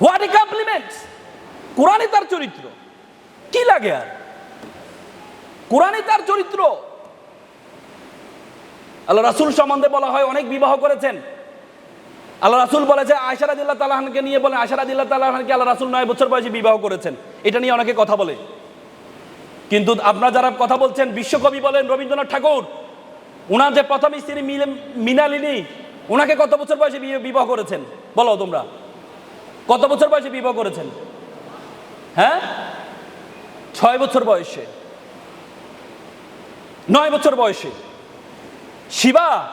What a complement কোরআনে তার চরিত্র কি লাগে আর কোরআনে তার চরিত্র আল্লাহ রাসূল সম্বন্ধে বলা হয়, অনেক বিবাহ করেছেন। আল্লাহ রাসুল বলেছে আয়সা রাদিল্লাহ তালাহানকে নিয়ে বলেন আয়সা রাদিল্লাহ তালাহানকে আল্লাহ রাসুল নয় বছর বয়সে বিবাহ করেছেন। এটা নিয়ে অনেকে কথা বলে। কিন্তু আপনারা যারা কথা বলছেন, বিশ্বকবি বলেন, রবীন্দ্রনাথ ঠাকুর ওনার যে প্রথম স্ত্রী মৃণালিনী ওনাকে কত বছর বয়সে বিয়ে- বিবাহ করেছেন? বলো তোমরা। কত বছর বয়সে বিবাহ করেছেন? হ্যাঁ? ছয় বছর বয়সে। নয় বছর বয়সে। শিবা,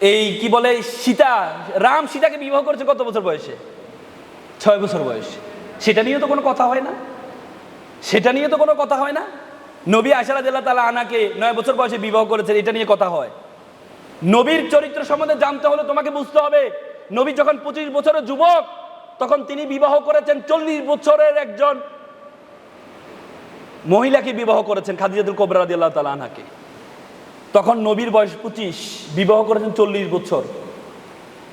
এই কি বলে, সীতা, রাম সীতাকে বিবাহ করেছে কত বছর বয়সে? ছয় বছর বয়সে। সেটা নিয়ে তো কোনো কথা হয় না। সেটা নিয়ে তো কোনো কথা হয় না। নবী আশারা জেলা তালা আনাকে নয় বছর বয়সে বিবাহ করেছেন, এটা নিয়ে কথা হয়। নবীর চরিত্র সম্বন্ধে জানতে হলে তোমাকে বুঝতে হবে। নবী যখন পঁচিশ বছরের যুবক তখন তিনি বিবাহ করেছেন চল্লিশ বছরের একজন মহিলাকে বিবাহ করেছেন খাদিজাতুল কোবরা আল্লাহ তালা আনাকে তখন নবীর বয়স পঁচিশ, বিবাহ করেছেন চল্লিশ বছর।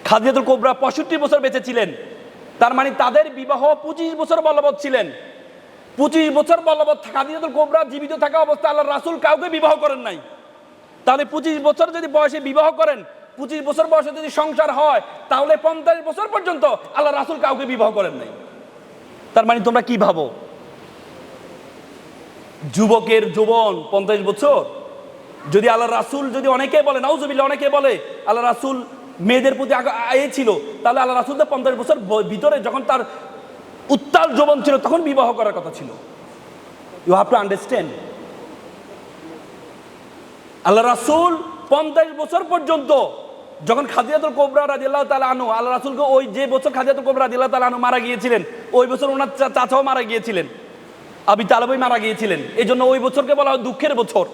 খাদিজাতুল কোবরা পঁয়ষট্টি বছর বেঁচে ছিলেন। তার মানে তাদের বিবাহ পঁচিশ বছর বলবৎ ছিলেন। পঁচিশ বছর বলবৎ খাদিজাতুল কোবরা জীবিত থাকা অবস্থায় আল্লাহ রাসুল কাউকে বিবাহ করেন নাই। তাহলে পঁচিশ বছর যদি বয়সে বিবাহ করেন পঁচিশ বছর বয়সে যদি সংসার হয়, তাহলে পঞ্চাশ বছর পর্যন্ত আল্লাহ রাসূল কাউকে বিবাহ করেন নাই। তার মানে তোমরা কি ভাবো? যুবকের যৌবন পঞ্চাশ বছর? যদি আল্লাহ রাসুল যদি অনেকে বলে, নাউজুবিল্লাহ, অনেকে বলে, আল্লাহ রাসুল মেয়েদের প্রতি আগ- ছিল, তাহলে আল্লাহ রাসুল তো পঞ্চাশ বছর ভিতরে যখন তার উত্তাল যৌবন ছিল, তখন বিবাহ করার কথা ছিল। You have to understand Allah রাসূল পঞ্চাশ বছর পর্যন্ত যখন খাদিয়াতুল কোবরা রাদিয়াল্লাহু তালা আনু আল্লাহ রাসুলকে ওই যে বছর খাদিয়াতুল কোবরা রাদিয়াল্লাহু তাআলা আনু মারা গিয়েছিলেন, ওই বছর ওনার চাচাও মারা গিয়েছিলেন। আবি তালেবই মারা গিয়েছিলেন। এই জন্য ওই বছরকে বলা হয় দুঃখের বছর।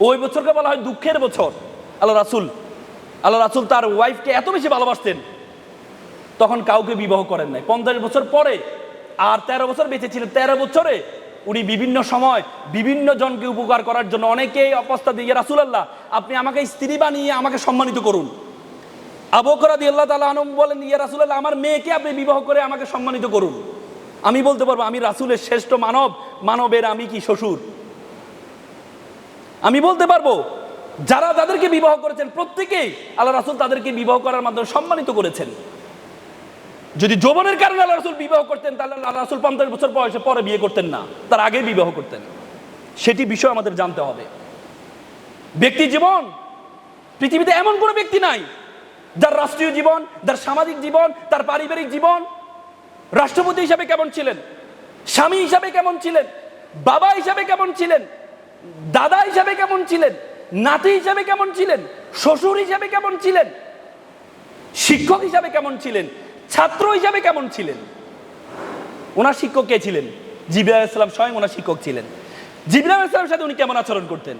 ওই বছরকে বলা হয় দুঃখের বছর। আল্লাহ রাসূল, আল্লাহ রাসুল তার ওয়াইফকে এত বেশি ভালোবাসতেন। তখন কাউকে বিবাহ করেন নাই। পঞ্চাশ বছর পরে আর তেরো বছর বেঁচে ছিলেন। তেরো বছরে উনি বিভিন্ন সময় বিভিন্ন জনকে উপকার করার জন্য অনেকেই অবস্থা দিয়ে রাসুলাল্লাহ, আপনি আমাকে স্ত্রী বানিয়ে আমাকে সম্মানিত করুন। আবকরা দিয়ে আল্লাহ তালা আনম বলেন, ইয়া রাসুলাল্লাহ, আমার মেয়েকে আপনি বিবাহ করে আমাকে সম্মানিত করুন। আমি বলতে পারব, আমি রাসুলের শ্রেষ্ঠ মানব, মানবের আমি কি শ্বশুর? আমি বলতে পারব, যারা তাদেরকে বিবাহ করেছেন, প্রত্যেকেই আল্লাহ রাসুল তাদেরকে বিবাহ করার মাধ্যমে সম্মানিত করেছেন। যদি যৌবনের কারণে আল্লাহ রাসুল বিবাহ করতেন, তাহলে আল্লাহ রাসুল পঞ্চাশ বছর বয়সে পরে বিয়ে করতেন না। তার আগে বিবাহ করতেন। সেটি বিষয় আমাদের জানতে হবে। ব্যক্তি জীবন, পৃথিবীতে এমন কোনো ব্যক্তি নাই, যার রাষ্ট্রীয় জীবন, যার সামাজিক জীবন, তার পারিবারিক জীবন, রাষ্ট্রপতি হিসাবে কেমন ছিলেন, স্বামী হিসাবে কেমন ছিলেন, বাবা হিসাবে কেমন ছিলেন, দাদা হিসাবে কেমন ছিলেন, নাতি হিসাবে কেমন ছিলেন, শ্বশুর হিসাবে কেমন ছিলেন, শিক্ষক হিসাবে কেমন ছিলেন ছাত্র হিসাবে কেমন ছিলেন? ওনার শিক্ষক কে ছিলেন? জিবরাইল ইসলাম স্বয়ং ওনার শিক্ষক ছিলেন। জিবরাইল ইসলামের সাথে উনি কেমন আচরণ করতেন?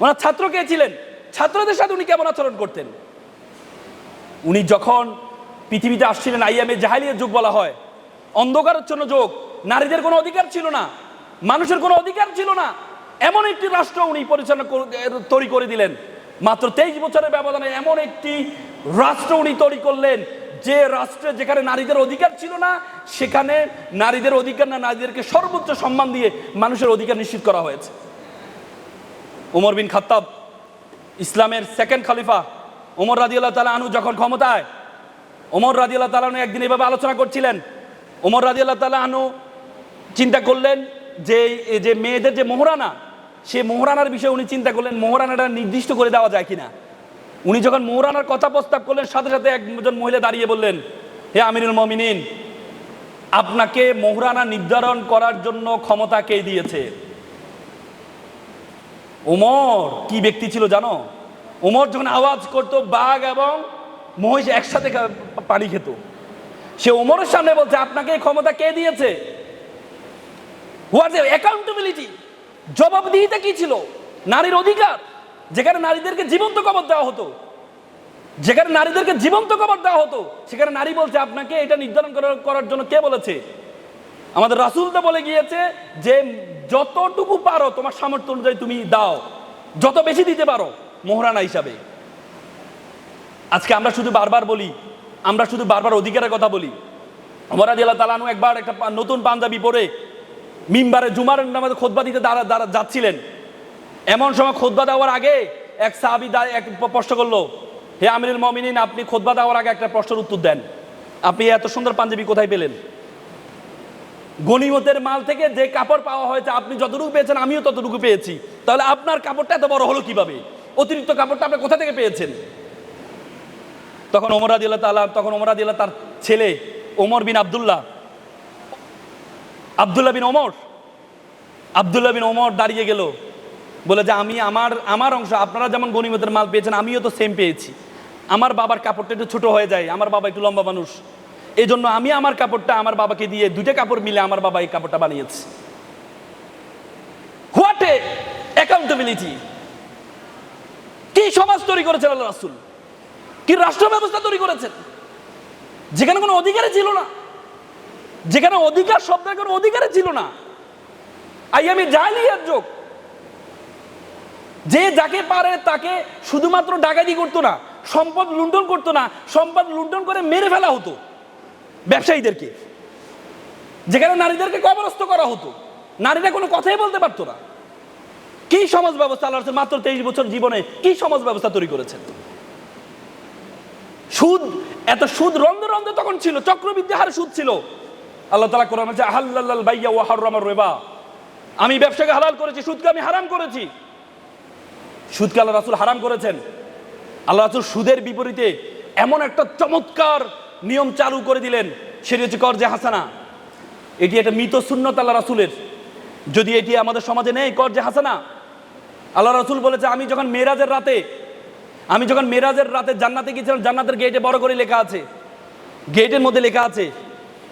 ওনার ছাত্র কে ছিলেন? ছাত্রদের সাথে উনি কেমন আচরণ করতেন? উনি যখন পৃথিবীতে আসছিলেন, আইয়ামে জাহালিয়ার যুগ বলা হয়। অন্ধকারচ্ছন্ন যুগ। নারীদের কোনো অধিকার ছিল না। মানুষের কোনো অধিকার ছিল না। এমন একটি রাষ্ট্র উনি পরিচালনা তৈরি করে দিলেন। মাত্র তেইশ বছরের ব্যবধানে এমন একটি রাষ্ট্র উনি তৈরি করলেন। যে রাষ্ট্রে যেখানে নারীদের অধিকার ছিল না, সেখানে নারীদের অধিকার না, নারীদেরকে সর্বোচ্চ সম্মান দিয়ে মানুষের অধিকার নিশ্চিত করা হয়েছে। উমর বিন খাত্তাব, ইসলামের সেকেন্ড খলিফা ওমর রাজিউল্লাহ তালা আনু যখন ক্ষমতায় ওমর রাজিউল্লাহ তালা আনু একদিন এভাবে আলোচনা করছিলেন। ওমর রাজিউল্লাহ তালা আনু চিন্তা করলেন যে যে মেয়েদের যে মোহরানা, সে মোহরানার বিষয়ে উনি চিন্তা করলেন, মোহরানাটা নির্দিষ্ট করে দেওয়া যায় কিনা। উনি যখন মোহরানার কথা প্রস্তাব করলেন, সাথে সাথে একজন মহিলা দাঁড়িয়ে বললেন, হে আমিরুল মমিনিন, আপনাকে মোহরানা নির্ধারণ করার জন্য ক্ষমতা কে দিয়েছে? ওমর, কি ব্যক্তি ছিল জানো? ওমর যখন আওয়াজ করতো, বাঘ এবং মহিষ একসাথে পানি খেত। সে ওমরের সামনে বলছে, আপনাকে ক্ষমতা কে দিয়েছে? হোয়াট অ্যাকাউন্টেবিলিটি জবাবদিহিতা কি ছিল? নারীর অধিকার? যেখানে নারীদেরকে জীবন্ত কবর দেওয়া হতো, যেখানে নারীদেরকে জীবন্ত কবর দেওয়া হতো, সেখানে নারী বলছে, আপনাকে এটা নির্ধারণ করার- জন্য কে বলেছে? আমাদের রাসুল তো বলে গিয়েছে যে, যতটুকু পারো তোমার সামর্থ্য অনুযায়ী তুমি দাও, যত বেশি দিতে পারো, মোহরানা হিসাবে। আজকে আমরা শুধু বারবার বলি, আমরা শুধু বারবার অধিকারের কথা বলি। অমরাজ আল্লাহ তালানু একবার একটা নতুন পাঞ্জাবি পরে মিম্বারে জুমার নামাজে খোদবা দিতে দাঁড়া দাঁড়া যাচ্ছিলেন। এমন সময় খোদবা দেওয়ার আগে এক সাহাবি এক প্রশ্ন করল, হে আমিরুল মমিনিন, আপনি খোদবা দেওয়ার আগে একটা প্রশ্নের উত্তর দেন। আপনি এত সুন্দর পাঞ্জাবি কোথায় পেলেন? গনিমতের মাল থেকে যে কাপড় পাওয়া হয়েছে, আপনি যতটুকু পেয়েছেন, আমিও ততটুকু পেয়েছি। তাহলে আপনার কাপড়টা এত বড় হলো কীভাবে? অতিরিক্ত কাপড়টা আপনি কোথা থেকে পেয়েছেন? তখন ওমর আদিল্লাহ তালা তখন ওমর আদিল্লাহ তার ছেলে ওমর বিন আবদুল্লাহ আবদুল্লাহ বিন ওমর, আবদুল্লাহ বিন ওমর দাঁড়িয়ে গেল। বলে যে আমি আমার আমার অংশ, আপনারা যেমন গনিমতের মাল পেয়েছেন, আমিও তো সেম পেয়েছি। আমার বাবার কাপড়টা একটু ছোটো হয়ে যায়, আমার বাবা একটু লম্বা মানুষ। এই জন্য আমি আমার কাপড়টা, আমার বাবাকে দিয়ে দুইটা কাপড় মিলে আমার বাবা এই কাপড়টা বানিয়েছে। হোয়াট এ অ্যাকাউন্টেবিলিটি কি সমাজ তৈরি করেছেন আল্লাহ রাসুল? কি রাষ্ট্র ব্যবস্থা তৈরি করেছেন? যেখানে কোনো অধিকারই ছিল না। যেখানে অধিকার শব্দের কোনো অধিকারই ছিল না। আই আমি জাহিলিয়ার যোগ যে যাকে পারে তাকে শুধুমাত্র ডাকাতি করতো না, সম্পদ লুণ্ঠন করতো না, সম্পদ লুণ্ঠন করে মেরে ফেলা হতো ব্যবসায়ীদেরকে। যেখানে নারীদেরকে কবরস্থ করা হতো, নারীরা কোনো কথাই বলতে পারতো না। কি সমাজ ব্যবস্থা আল্লাহ মাত্র তেইশ বছর জীবনে কি সমাজ ব্যবস্থা তৈরি করেছেন? সুদ, এত সুদ রন্ধে রন্ধে তখন ছিল, চক্রবৃদ্ধি হারে সুদ ছিল। আল্লাহ তালা কোরআন আহাল্লাল বাইয়া ও হারামার রেবা। আমি ব্যবসাকে হালাল করেছি, সুদকে আমি হারাম করেছি। সুদকে আল্লাহ রাসুল হারাম করেছেন। আল্লাহ রাসুল সুদের বিপরীতে এমন একটা চমৎকার নিয়ম চালু করে দিলেন, সেটি হচ্ছে কর যে হাসানা। এটি একটা মৃত সুন্নত আল্লাহ রাসুলের। যদি এটি আমাদের সমাজে নেই, কর যে হাসানা। আল্লাহ রাসুল বলেছে, আমি যখন মেরাজের রাতে, আমি যখন মেরাজের রাতে জান্নাতে গিয়েছিলাম, জান্নাতের গেটে বড় করে লেখা আছে। গেটের মধ্যে লেখা আছে,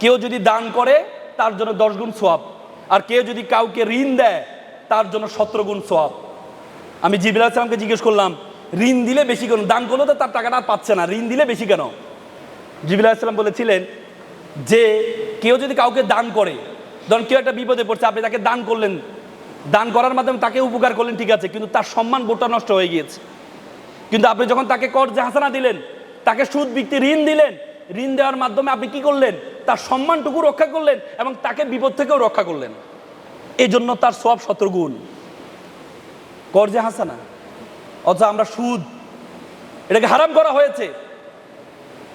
কেউ যদি দান করে, তার জন্য দশ গুণ সোয়াব। আর কেউ যদি কাউকে ঋণ দেয়, তার জন্য সতেরো গুণ সোয়াব। আমি জিবিল আসলামকে জিজ্ঞেস করলাম, ঋণ দিলে বেশি কেন? দান করলে তো তার টাকাটা পাচ্ছে না। ঋণ দিলে বেশি কেন? জিবিল আসলাম বলেছিলেন যে, কেউ যদি কাউকে দান করে, ধরুন কেউ একটা বিপদে পড়ছে, আপনি তাকে দান করলেন, দান করার মাধ্যমে তাকে উপকার করলেন, ঠিক আছে, কিন্তু তার সম্মান বোটা নষ্ট হয়ে গিয়েছে। কিন্তু আপনি যখন তাকে কর হাসানা দিলেন, তাকে সুদ বিক্রি ঋণ দিলেন, ঋণ দেওয়ার মাধ্যমে আপনি কি করলেন? তার সম্মানটুকু রক্ষা করলেন এবং তাকে বিপদ থেকেও রক্ষা করলেন। এই জন্য তার সব শতগুণ কর্জে হাসানা। অথচ আমরা সুদ। এটাকে হারাম করা হয়েছে।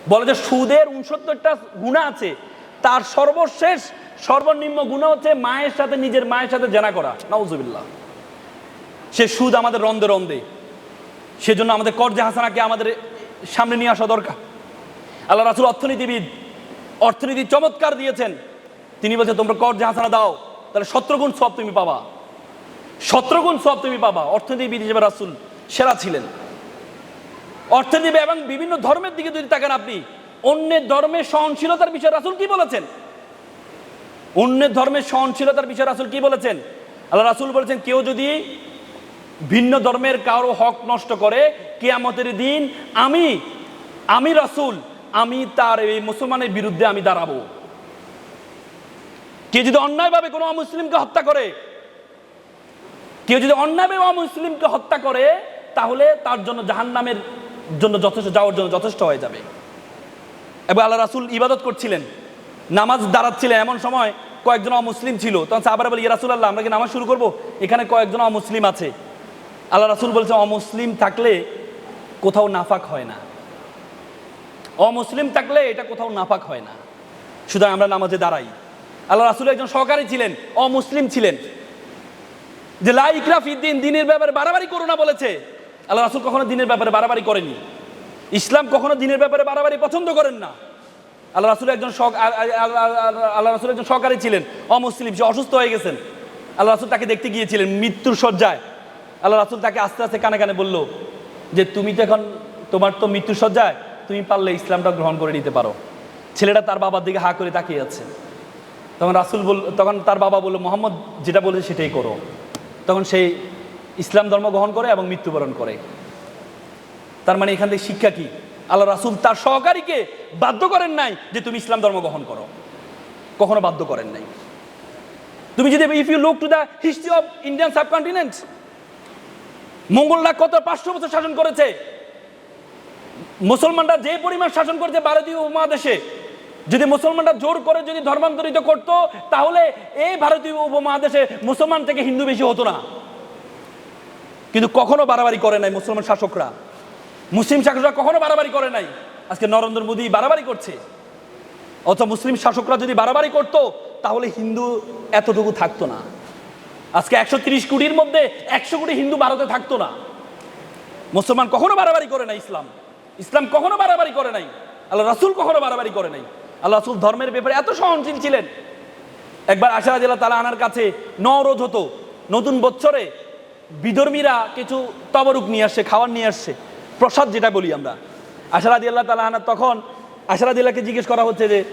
বলে যে সুদের উনসত্তরটা গুণা আছে, তার সর্বশেষ সর্বনিম্ন গুণা হচ্ছে মায়ের সাথে নিজের মায়ের সাথে জেনা করা। নাউজুবিল্লাহ। সে সুদ আমাদের রন্ধে রন্ধে। সেজন্য আমাদের কর্জে হাসানাকে আমাদের সামনে নিয়ে আসা দরকার। আল্লাহ রাসুল অর্থনীতিবিদ, অর্থনীতি চমৎকার দিয়েছেন। তিনি বলছেন, তোমরা কর্জে হাসানা দাও, তাহলে সত্রগুণ সব তুমি পাবা। সত্রগুণ সব তুমি পাবা। অর্থনীতিবিদ হিসেবে রাসুল সেরা ছিলেন। অর্থনীতি এবং বিভিন্ন ধর্মের দিকে যদি তাকান আপনি, অন্যের ধর্মের সহনশীলতার বিষয়ে রাসুল কি বলেছেন? অন্যের ধর্মের সহনশীলতার বিষয়ে রাসুল কি বলেছেন? আল্লাহ রাসুল বলেছেন, কেউ যদি ভিন্ন ধর্মের কারও হক নষ্ট করে, কেয়ামতের দিন আমি আমি রাসুল, আমি তার এই মুসলমানের বিরুদ্ধে আমি দাঁড়াবো। কেউ যদি অন্যায়ভাবে কোনো অমুসলিমকে হত্যা করে কেউ যদি অন্যায়ভাবে অমুসলিমকে হত্যা করে, তাহলে তার জন্য জাহান্নামের জন্য যথেষ্ট, যাওয়ার জন্য যথেষ্ট হয়ে যাবে। এবং আল্লাহ রাসুল ইবাদত করছিলেন। নামাজ দাঁড়াচ্ছিলেন এমন সময় কয়েকজন অমুসলিম ছিল। তখন সাহাবারা বলি রাসুল আল্লাহ আমরা কি নামাজ শুরু করব? এখানে কয়েকজন অমুসলিম আছে। আল্লাহ রাসুল বলছে অমুসলিম থাকলে কোথাও নাফাক হয় না। অমুসলিম থাকলে এটা কোথাও নাফাক হয় না। সুতরাং আমরা নামাজে দাঁড়াই। আল্লাহ রাসুল একজন সহকারী ছিলেন, অমুসলিম ছিলেন। যে লা ইকরাফ দিন, দিনের ব্যাপারে বাড়াবাড়ি করো না বলেছে। আল্লাহ রাসুল কখনো দিনের ব্যাপারে বাড়াবাড়ি করেনি। ইসলাম কখনো দিনের ব্যাপারে বাড়াবাড়ি পছন্দ করেন না। আল্লাহ রাসুল একজন শখ- আল্লাহ রাসুল একজন সহকারী ছিলেন। অমুসলিম, সে অসুস্থ হয়ে গেছেন। আল্লাহ রাসুল তাকে দেখতে গিয়েছিলেন মৃত্যুর শয্যায়। আল্লাহ রাসুল তাকে আস্তে আস্তে কানে কানে বলল, যে তুমি তো এখন, তোমার তো মৃত্যুর শয্যায়, তুমি পারলে ইসলামটা গ্রহণ করে নিতে পারো। ছেলেটা তার বাবার দিকে হা করে তাকিয়ে আছে। তখন রাসুল বল তখন তার বাবা বলল, মোহাম্মদ, যেটা বলেছে সেটাই করো। তখন সেই ইসলাম ধর্ম গ্রহণ করে এবং মৃত্যুবরণ করে। তার মানে এখান থেকে শিক্ষা কি? আল্লাহ রাসুল তার সহকারীকে বাধ্য করেন নাই যে তুমি ইসলাম ধর্ম গ্রহণ করো। কখনো বাধ্য করেন নাই। তুমি যদি if you look to the history of Indian subcontinent মঙ্গলরা কত, পাঁচশো বছর শাসন করেছে। মুসলমানরা যে পরিমাণ শাসন করেছে ভারতীয় উপমহাদেশে যদি মুসলমানরা জোর করে যদি ধর্মান্তরিত করত, তাহলে এই ভারতীয় উপমহাদেশে মুসলমান থেকে হিন্দু বেশি হতো না। কিন্তু কখনো বাড়াবাড়ি করে নাই মুসলমান শাসকরা। মুসলিম শাসকরা কখনো বাড়াবাড়ি করে নাই। আজকে নরেন্দ্র মোদী বাড়াবাড়ি করছে। অথবা মুসলিম শাসকরা যদি বাড়াবাড়ি করতো, তাহলে হিন্দু এতটুকু থাকতো না। আজকে একশো তিরিশ কোটির মধ্যে একশো কোটি হিন্দু ভারতে থাকতো না। মুসলমান কখনো বাড়াবাড়ি করে নাই ইসলাম। ইসলাম কখনো বাড়াবাড়ি করে নাই। আল্লাহ রাসুল কখনো বাড়াবাড়ি করে নাই। আল্লাহ রাসুল ধর্মের ব্যাপারে এত সহনশীল ছিলেন। একবার আশারা জেলা তালা আনার কাছে নরোধ হতো, নতুন বছরে বিধর্মীরা কিছু তবরুক নিয়ে আসছে, খাবার নিয়ে আসছে। প্রসাদ যেটা বলি আমরা। আশারা আল্লাহ তালা আনার তখন আশারা দিল্লাকে জিজ্ঞেস করা হচ্ছে যে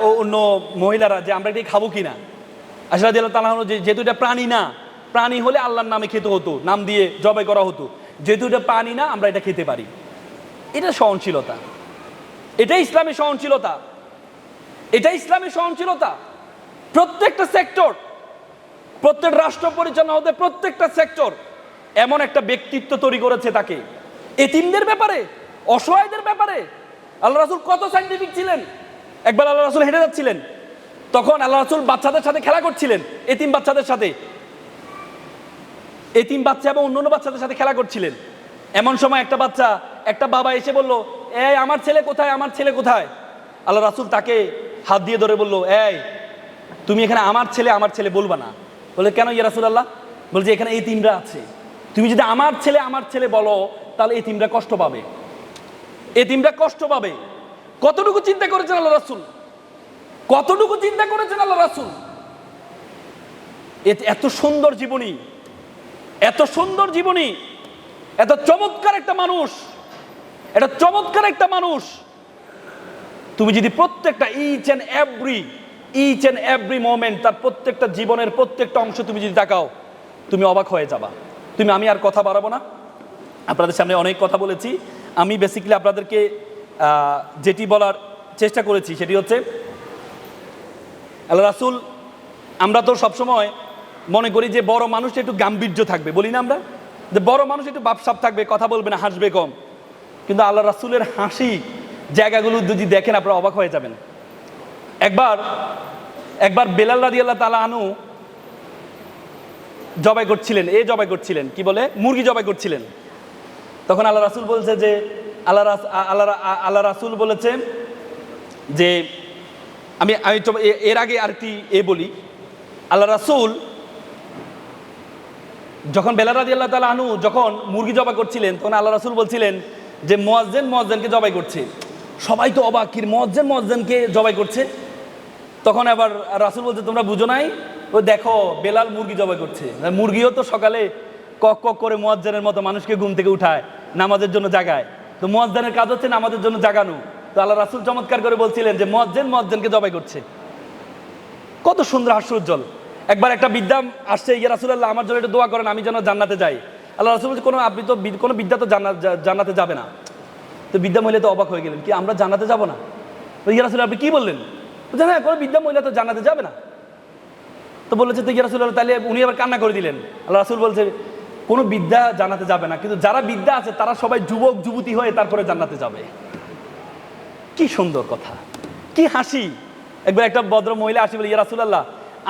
ও অন্য মহিলারা যে আমরা এটি খাব কিনা? আশারা দিল্লাহ তালা যে, যেহেতু এটা প্রাণী না, প্রাণী হলে আল্লাহর নামে খেতে হতো, নাম দিয়ে জবাই করা হতো। যেহেতু এটা প্রাণী না, আমরা এটা খেতে পারি। এটা সহনশীলতা। এটাই ইসলামী সহনশীলতা। এটা ইসলামী সহনশীলতা। প্রত্যেকটা সেক্টর, প্রত্যেক রাষ্ট্র পরিচালনা হতে প্রত্যেকটা সেক্টর এমন একটা ব্যক্তিত্ব তৈরি করেছে তাকে। এতিমদের ব্যাপারে, অসহায়দের ব্যাপারে আল্লাহ রাসুল কত সাইন্টিফিক ছিলেন? একবার আল্লাহ রাসুল হেঁটে যাচ্ছিলেন। তখন আল্লাহ রাসুল বাচ্চাদের সাথে খেলা করছিলেন, এতিম বাচ্চাদের সাথে। এতিম বাচ্চা এবং অন্যান্য বাচ্চাদের সাথে খেলা করছিলেন। এমন সময় একটা বাচ্চা, একটা বাবা এসে বলল এ আমার ছেলে কোথায়? আমার ছেলে কোথায়? আল্লাহ রাসুল তাকে হাত দিয়ে ধরে বলল, এই, তুমি এখানে আমার ছেলে আমার ছেলে বলবা না। বলে, কেন ইয়া রাসুল আল্লাহ বলছে, এখানে এই তিনরা আছে। তুমি যদি আমার ছেলে আমার ছেলে বলো, তাহলে এই তিনরা কষ্ট পাবে। এই তিনরা কষ্ট পাবে। কতটুকু চিন্তা করেছেন আল্লাহ রাসুল? কতটুকু চিন্তা করেছেন আল্লাহ রাসুল? এত সুন্দর জীবনী, এত সুন্দর জীবনী, এত চমৎকার একটা মানুষ এটা চমৎকার একটা মানুষ। তুমি যদি প্রত্যেকটা each and every each and every moment তার প্রত্যেকটা জীবনের প্রত্যেকটা অংশ তুমি যদি তাকাও, তুমি অবাক হয়ে যাবা। তুমি, আমি আর কথা বাড়াবো না। আপনাদের সামনে অনেক কথা বলেছি। আমি বেসিক্যালি আপনাদেরকে যেটি বলার চেষ্টা করেছি সেটি হচ্ছে, আল্লাহ রাসুল, আমরা তো সবসময় মনে করি যে বড় মানুষ একটু গাম্ভীর্য থাকবে। বলি না আমরা? যে বড় মানুষ একটু বাপসাপ থাকবে, কথা বলবে না, হাসবে কম। কিন্তু আল্লাহ রাসুলের হাসি জায়গাগুলো যদি দেখেন আপনারা অবাক হয়ে যাবেন। একবার একবার বেলাল রাদি আল্লাহ তালা আনু জবাই করছিলেন। এ জবাই করছিলেন, কি বলে? মুরগি জবাই করছিলেন। তখন আল্লাহ রাসুল বলছে যে, আল্লাহ আল্লাহ আল্লাহ রাসুল বলেছে যে, আমি আমি এর আগে আরেকটি এ বলি। আল্লাহ রাসুল যখন বেলা রাজি আল্লাহ তালা আনু যখন মুরগি জবাই করছিলেন, তখন আল্লাহ রাসুল বলছিলেন যে, মোয়াজ্জেন, মোয়াজ্জেনকে জবাই করছে। সবাই তো অবাক, কির মোয়াজ্জেন মোয়াজ্জেনকে জবাই করছে। তখন আবার রাসুল বলছে, তোমরা বুঝো নাই? ও দেখো, বেলাল মুরগি জবাই করছে। মুরগিও তো সকালে কক কক করে মোয়াজ্জেনের মতো মানুষকে ঘুম থেকে উঠায়, নামাজের জন্য জাগায়। তো মোয়াজ্জেনের কাজ হচ্ছে নামাজের জন্য জাগানো। তো আল্লাহ রাসুল চমৎকার করে বলছিলেন যে মোয়াজ্জেন মোয়াজ্জেনকে জবাই করছে। কত সুন্দর হাস্যোজ্জ্বল একবার একটা বিদ্যা আসছে, ইয়া রাসুল্লাহ আমার জন্য একটু দোয়া করেন, আমি যেন জান্নাতে যাই। আল্লাহ রাসুল বলছে, কোনো আপনি তো কোনো বিদ্যা তো জান্নাতে যাবে না। তো বিদ্যা মহিলা তো অবাক হয়ে গেলেন, কি আমরা জানাতে যাব না? তো ইয়া রাসুল আপনি কি বললেন? বলছে হ্যাঁ কোনো বিদ্যা মহিলা তো জানাতে যাবে না। তো বলেছে, তো ইয়া রাসুল্লাহ তাহলে উনি আবার কান্না করে দিলেন। আল্লাহ রাসুল বলছে, কোনো বিদ্যা জানাতে যাবে না, কিন্তু যারা বিদ্যা আছে, তারা সবাই যুবক, যুবতী হয়ে তারপরে জান্নাতে যাবে। কি সুন্দর কথা, কি হাসি। একবার একটা ভদ্র মহিলা আসি, বলে, ইয়া রাসুলাল্লাহ,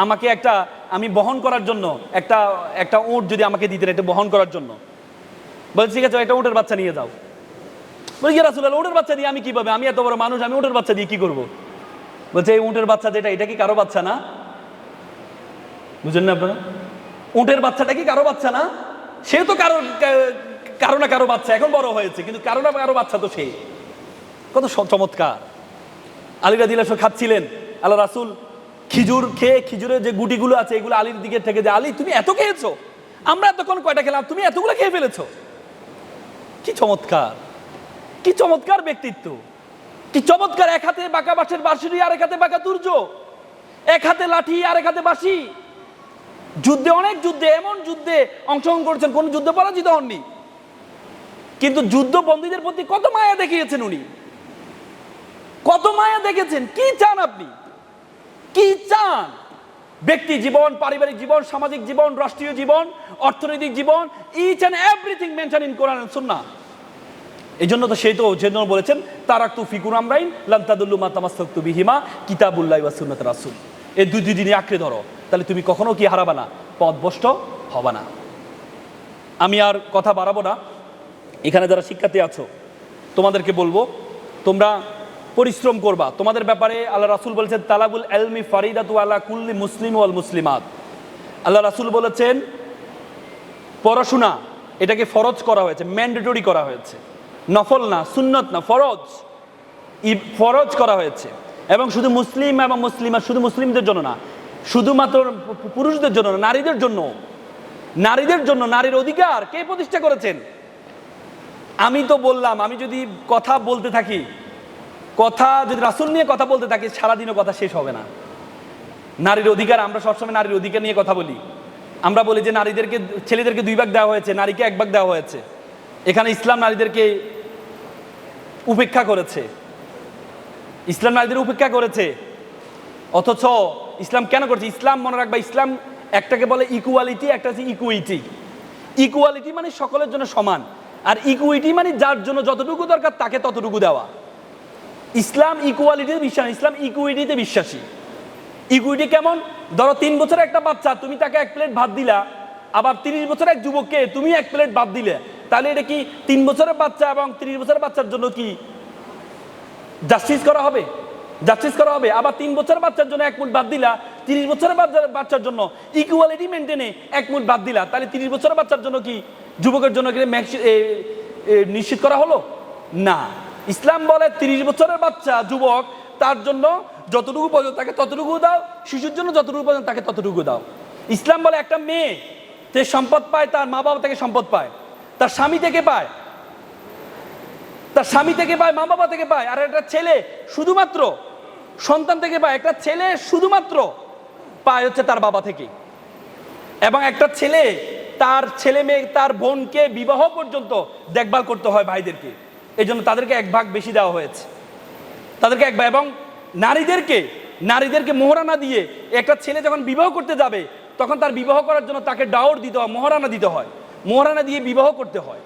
আমাকে একটা, আমি বহন করার জন্য একটা একটা উঁট যদি আমাকে দিতেন, এটা বহন করার জন্য। বলছি, ঠিক আছে, একটা উটের বাচ্চা নিয়ে যাও। বলছি ইয়া রাসুলাল্লাহ, উটের বাচ্চা দিয়ে আমি কি পাবে আমি এত বড় মানুষ, আমি উটের বাচ্চা দিয়ে কি করব? বলছে, এই উটের বাচ্চা যেটা, এটা কি কারও বাচ্চা না? বুঝলেন না আপনারা? উটের বাচ্চাটা কি কারও বাচ্চা না? সে তো কারও কারও না কারও বাচ্চা, এখন বড় হয়েছে, কিন্তু কারও না কারও বাচ্চা তো সে। কত চমৎকার। আলীরা দিলা খাচ্ছিলেন। আল্লাহ রাসুল খিজুর খেয়ে, খিজুরের যে গুটিগুলো আছে, এগুলো আলীর দিকে থেকে যে আলী, তুমি এত খেয়েছো? আমরা এতক্ষণ কয়টা খেলাম? তুমি এতগুলো খেয়ে ফেলেছো? কি চমৎকার। কি চমৎকার ব্যক্তিত্ব। কি চমৎকার, এক হাতে বাঁকা বাঁশের বাঁশিরি আর এক হাতে বাঁকা দুর্য এক হাতে লাঠি আর এক হাতে বাঁশি। যুদ্ধে, অনেক যুদ্ধে, এমন যুদ্ধে অংশগ্রহণ করেছেন, কোন যুদ্ধে পরাজিত হননি। কিন্তু যুদ্ধ বন্দীদের প্রতি কত মায়া দেখিয়েছেন উনি। কত মায়া দেখেছেন, কি চান আপনি? কি চান? ব্যক্তি জীবন, পারিবারিক জীবন, সামাজিক জীবন, রাষ্ট্রীয় জীবন, অর্থনৈতিক জীবন each and everything mention in Quran সুন্না এই জন্য তো সেই তো জন্য বলেছেন তারাক তু ফিকুর আমরাইন লান্তাদুল্লু মাতামাস্তু বিহিমা কিতাবুল্লাহ ওয়া সুন্নাত রাসূল। এই দুই দুই দিনে আঁকড়ে ধরো। তাহলে তুমি কখনো কি হারাবা না? পথভ্রষ্ট হবে না। আমি আর কথা বাড়াবো না। এখানে যারা শিক্ষার্থী আছো, তোমাদেরকে বলব, তোমরা পরিশ্রম করবা। তোমাদের ব্যাপারে আল্লাহ রাসুল বলেছেন, তালাবুল এলমি ফারিদাতু আলা কুল্লি মুসলিম ওয়াল মুসলিমাত। আল্লাহ রাসুল বলেছেন, পড়াশোনা, এটাকে ফরজ করা হয়েছে, ম্যান্ডেটরি করা হয়েছে। নফল না, সুন্নত না, ফরজ। ফরজ করা হয়েছে। এবং শুধু মুসলিম এবং মুসলিমা শুধু মুসলিমদের জন্য না, শুধুমাত্র পুরুষদের জন্য না, নারীদের জন্য। নারীদের জন্য, নারীর অধিকার কে প্রতিষ্ঠা করেছেন? আমি তো বললাম, আমি যদি কথা বলতে থাকি, কথা যদি রাসুল নিয়ে কথা বলতে থাকি, সারাদিনও কথা শেষ হবে না। নারীর অধিকার, আমরা সবসময় নারীর অধিকার নিয়ে কথা বলি। আমরা বলি যে, নারীদেরকে, ছেলেদেরকে দুই ভাগ দেওয়া হয়েছে, নারীকে এক ভাগ দেওয়া হয়েছে। এখানে ইসলাম নারীদেরকে উপেক্ষা করেছে। ইসলাম নারীদের উপেক্ষা করেছে। অথচ ইসলাম কেন করেছে? ইসলাম, মনে রাখবা, ইসলাম একটাকে বলে ইকুয়ালিটি একটা হচ্ছে ইকুইটি ইকুয়ালিটি মানে সকলের জন্য সমান। আর ইকুইটি মানে যার জন্য যতটুকু দরকার তাকে ততটুকু দেওয়া। ইসলাম ইকুয়ালিটিতে বিশ্বাস, ইসলাম ইকুইটিতে বিশ্বাসী। ইকুইটি কেমন? ধরো তিন বছরের একটা বাচ্চা, তুমি তাকে এক প্লেট ভাত দিলা, আবার তিরিশ বছরের এক যুবককে তুমি এক প্লেট ভাত দিলে। তাহলে এটা কি তিন বছরের বাচ্চা এবং তিরিশ বছরের বাচ্চার জন্য কি জাস্টিস করা হবে? জাস্টিস করা হবে। আবার তিন বছরের বাচ্চার জন্য এক মুঠ বাদ দিলা, তিরিশ বছরের বাচ্চা- বাচ্চার জন্য ইকুয়ালিটি মেনটেনে এক মুঠ বাদ দিলা, তাহলে তিরিশ বছরের বাচ্চার জন্য কি যুবকের জন্য কি নিশ্চিত করা হলো? না। ইসলাম বলে তিরিশ বছরের বাচ্চা, যুবক, তার জন্য যতটুকু প্রয়োজন তাকে ততটুকু দাও, শিশুর জন্য যতটুকু প্রয়োজন তাকে ততটুকু দাও। ইসলাম বলে একটা মেয়ে যে সম্পদ পায়, তার মা বাবা তাকে সম্পদ পায়। তার স্বামী থেকে পায়। তার স্বামী থেকে পায় মা বাবা থেকে পায়, আর একটা ছেলে শুধুমাত্র সন্তান থেকে পায়। একটা ছেলে শুধুমাত্র পায় হচ্ছে তার বাবা থেকে। এবং একটা ছেলে, তার ছেলে মেয়ে, তার বোনকে বিবাহ পর্যন্ত দেখভাল করতে হয় ভাইদেরকে। এই জন্য তাদেরকে এক ভাগ বেশি দেওয়া হয়েছে। তাদেরকে এক ভাগ, এবং নারীদেরকে নারীদেরকে মোহরানা দিয়ে একটা ছেলে যখন বিবাহ করতে যাবে, তখন তার বিবাহ করার জন্য তাকে ডাওর দিতে হয়, মোহরানা দিতে হয়। মোহরানা দিয়ে বিবাহ করতে হয়।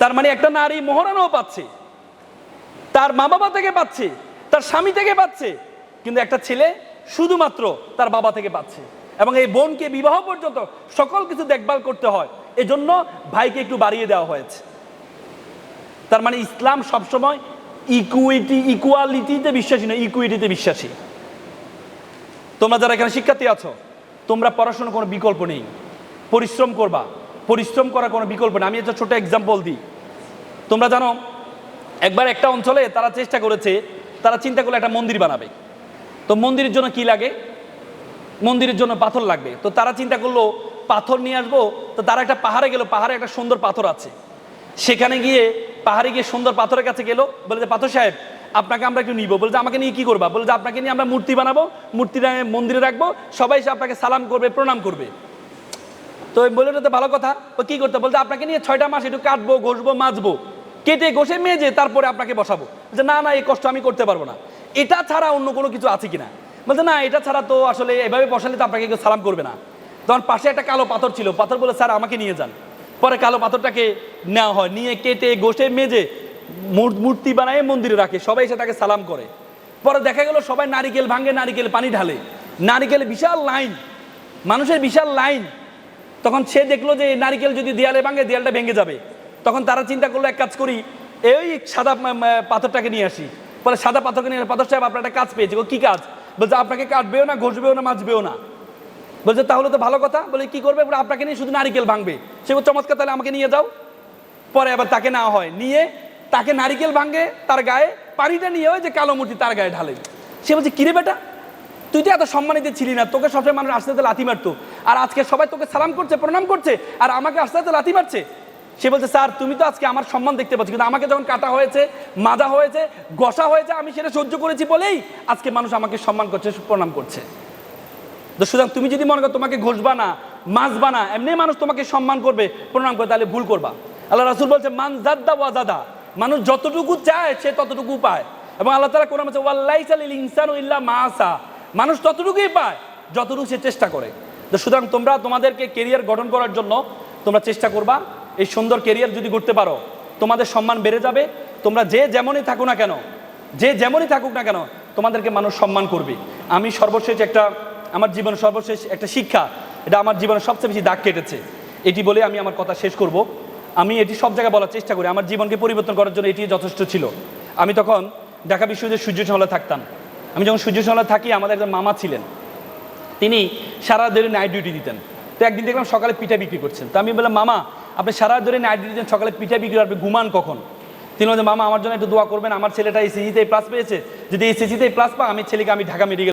তার মানে একটা নারী মোহরানাও পাচ্ছে, তার মা বাবা থেকে পাচ্ছে, তার স্বামী থেকে পাচ্ছে, কিন্তু একটা ছেলে শুধুমাত্র তার বাবা থেকে পাচ্ছে এবং এই বোনকে বিবাহ পর্যন্ত সকল কিছু দেখভাল করতে হয়। এজন্য ভাইকে একটু বাড়িয়ে দেওয়া হয়েছে। তার মানে ইসলাম সবসময় ইকুইটি ইকুয়ালিটিতে বিশ্বাসী নয় ইকুইটিতে বিশ্বাসী। তোমরা যারা এখানে শিক্ষার্থী আছো, তোমরা পড়াশোনার কোনো বিকল্প নেই। পরিশ্রম করবা। পরিশ্রম করার কোনো বিকল্প নেই। আমি একটা ছোট এক্সাম্পল দিই। তোমরা জানো, একবার একটা অঞ্চলে তারা চেষ্টা করেছে, তারা চিন্তা করলে একটা মন্দির বানাবে। তো মন্দিরের জন্য কি লাগে? মন্দিরের জন্য পাথর লাগবে। তো তারা চিন্তা করল, পাথর নিয়ে আসব। তো তারা একটা পাহাড়ে গেল। পাহাড়ে একটা সুন্দর পাথর আছে। সেখানে গিয়ে পাহাড়ে গিয়ে সুন্দর পাথরের কাছে গেল। বলে যে পাথর সাহেব, আপনাকে আমরা একটু নিব। বলে যে আমাকে নিয়ে কী করবা? বলে যে আপনাকে নিয়ে আমরা মূর্তি বানাবো, মূর্তিটা মন্দিরে রাখব। সবাই এসে আপনাকে সালাম করবে, প্রণাম করবে। তো ওই বলল তো ভালো কথা। ও কি করতে? বলতে, আপনাকে নিয়ে ছয়টা মাস একটু কাটবো, ঘষবো, মাজবো। কেটে ঘষে মেজে তারপরে আপনাকে বসাবো। যে না না, এই কষ্ট আমি করতে পারব না। এটা ছাড়া অন্য কোনো কিছু আছে কিনা? বলতে না, এটা ছাড়া তো আসলে এভাবে বসালে তো আপনাকে কেউ সালাম করবে না। তখন পাশে একটা কালো পাথর ছিল। পাথর বলে স্যার, আমাকে নিয়ে যান। পরে কালো পাথরটাকে নেওয়া হয়, নিয়ে কেটে, ঘষে, মেজে, মূর- মূর্তি বানায়, মন্দিরে রাখে। সবাই এসে তাকে সালাম করে। পরে দেখা গেল, সবাই নারিকেল ভাঙে, নারিকেল পানি ঢালে। নারিকেল বিশাল লাইন, মানুষের বিশাল লাইন। তখন সে দেখল যে নারিকেল যদি দেয়ালে ভাঙে, দেয়ালটা ভেঙে যাবে। তখন তারা চিন্তা করল, এক কাজ করি, এই সাদা পাথরটাকে নিয়ে আসি। বলে, সাদা পাথরকে নিয়ে পাথর সাহেব, আপনার একটা কাজ পেয়েছে। কি কাজ? বলছে, আপনাকে কাটবেও না, ঘষবেও না, মাজবেও না। বলছে, তাহলে তো ভালো কথা। বলে, কি করবে? আপনাকে নিয়ে শুধু নারিকেল ভাঙবে। সে চমৎকার, তাহলে আমাকে নিয়ে যাও। পরে আবার তাকে নেওয়া হয়। নিয়ে তাকে নারিকেল ভাঙে, তার গায়ে পানিটা নিয়ে ওই যে কালো মূর্তি তার গায়ে ঢালে। সে বলছে, কিরে বেটা? তুই তো এত সম্মানিত ছিলি না। তোকে সবসময় মানুষ আস্তে লাথি মারতো। আর আজকে সবাই তোকে সালাম করছে, প্রণাম করছে, আর আমাকে আস্তে আস্তে লাথি মারছে। সে বলছে, স্যার, তুমি তো আজকে আমার সম্মান দেখতে পাচ্ছ, কিন্তু আমাকে যখন কাটা হয়েছে, মাজা হয়েছে গসা হয়েছে, আমি সেটা সহ্য করেছি বলেই আজকে মানুষ আমাকে সম্মান করছে প্রণাম করছে। তো সুতরাং তুমি যদি মনে করো তোমাকে ঘষবা না মাছবা না, এমনি মানুষ তোমাকে সম্মান করবে, প্রণাম করবে, তাহলে ভুল করবা। আল্লাহ রাসুল বলছে, মান জাদ্দা ওয়া জাদা মানুষ যতটুকু চায়, সে ততটুকু পায়। এবং আল্লাহ তালা কোরআন বলছে ওয়াল্লাই সালিল ইনসানু ইল্লা মাসা মানুষ ততটুকুই পায়, যতটুকু সে চেষ্টা করে। সুতরাং তোমরা তোমাদেরকে কেরিয়ার গঠন করার জন্য তোমরা চেষ্টা করবা। এই সুন্দর কেরিয়ার যদি করতে পারো, তোমাদের সম্মান বেড়ে যাবে। তোমরা যে যেমনই থাকো না কেন, যে যেমনই থাকুক না কেন, তোমাদেরকে মানুষ সম্মান করবে। আমি সর্বশেষ একটা, আমার জীবনের সর্বশেষ একটা শিক্ষা, এটা আমার জীবনের সবচেয়ে বেশি দাগ কেটেছে। এটি বলে আমি আমার কথা শেষ করব। আমি এটি সব জায়গায় বলার চেষ্টা করি। আমার জীবনকে পরিবর্তন করার জন্য এটি যথেষ্ট ছিল। আমি তখন ঢাকা বিশ্ববিদ্যালয়ের সূর্য হলে থাকতাম। আমি যখন সূর্য হলে থাকি, আমাদের একজন মামা ছিলেন। তিনি সারা ধরে নাইট ডিউটি দিতেন। তো একদিন দেখলাম সকালে পিঠা বিক্রি করছেন। তো আমি বললাম, মামা, আপনি সারা ধরে নাইট ডিউটি দিতেন, সকালে পিঠা বিক্রি আপনি ঘুমান কখন? তিনি বলছেন মামা, আমার জন্য একটু দোয়া করবেন, আমার ছেলেটা এসএসিতে প্লাস পেয়েছে। যদি এসএসিতে প্লাস পা আমি ছেলেকে আমি ঢাকা মেডিকেল